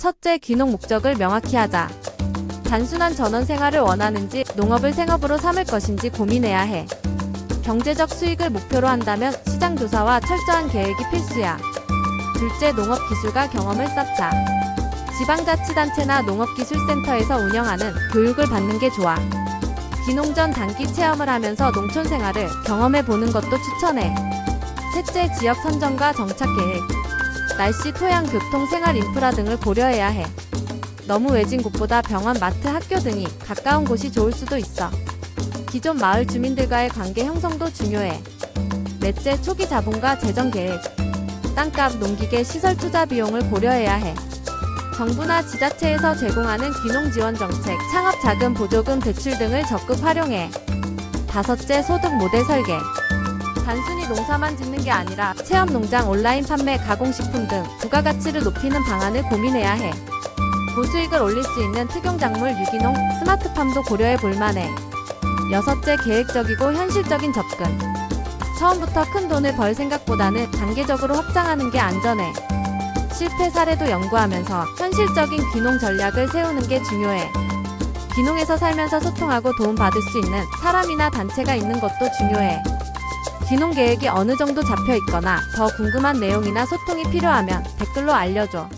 첫째, 귀농 목적을 명확히 하자. 단순한 전원 생활을 원하는지 농업을 생업으로 삼을 것인지 고민해야 해. 경제적 수익을 목표로 한다면 시장 조사와 철저한 계획이 필수야. 둘째, 농업 기술과 경험을 쌓자. 지방자치단체나 농업기술센터에서 운영하는 교육을 받는 게 좋아. 귀농전 단기 체험을 하면서 농촌 생활을 경험해 보는 것도 추천해. 셋째, 지역 선정과 정착 계획. 날씨, 토양, 교통, 생활 인프라 등을 고려해야 해. 너무 외진 곳보다 병원, 마트, 학교 등이 가까운 곳이 좋을 수도 있어. 기존 마을 주민들과의 관계 형성도 중요해. 넷째, 초기 자본과 재정 계획. 땅값, 농기계, 시설 투자 비용을 고려해야 해. 정부나 지자체에서 제공하는 귀농 지원 정책, 창업 자금, 보조금, 대출 등을 적극 활용해. 다섯째, 소득 모델 설계. 단순히 농사만 짓는 게 아니라 체험 농장, 온라인 판매, 가공식품 등 부가가치를 높이는 방안을 고민해야 해. 고수익을 올릴 수 있는 특용작물, 유기농, 스마트팜도 고려해 볼 만해. 여섯째, 계획적이고 현실적인 접근. 처음부터 큰 돈을 벌 생각보다는 단계적으로 확장하는 게 안전해. 실패 사례도 연구하면서 현실적인 귀농 전략을 세우는 게 중요해. 귀농에서 살면서 소통하고 도움받을 수 있는 사람이나 단체가 있는 것도 중요해. 귀농 계획이 어느 정도 잡혀 있거나 더 궁금한 내용이나 소통이 필요하면 댓글로 알려줘.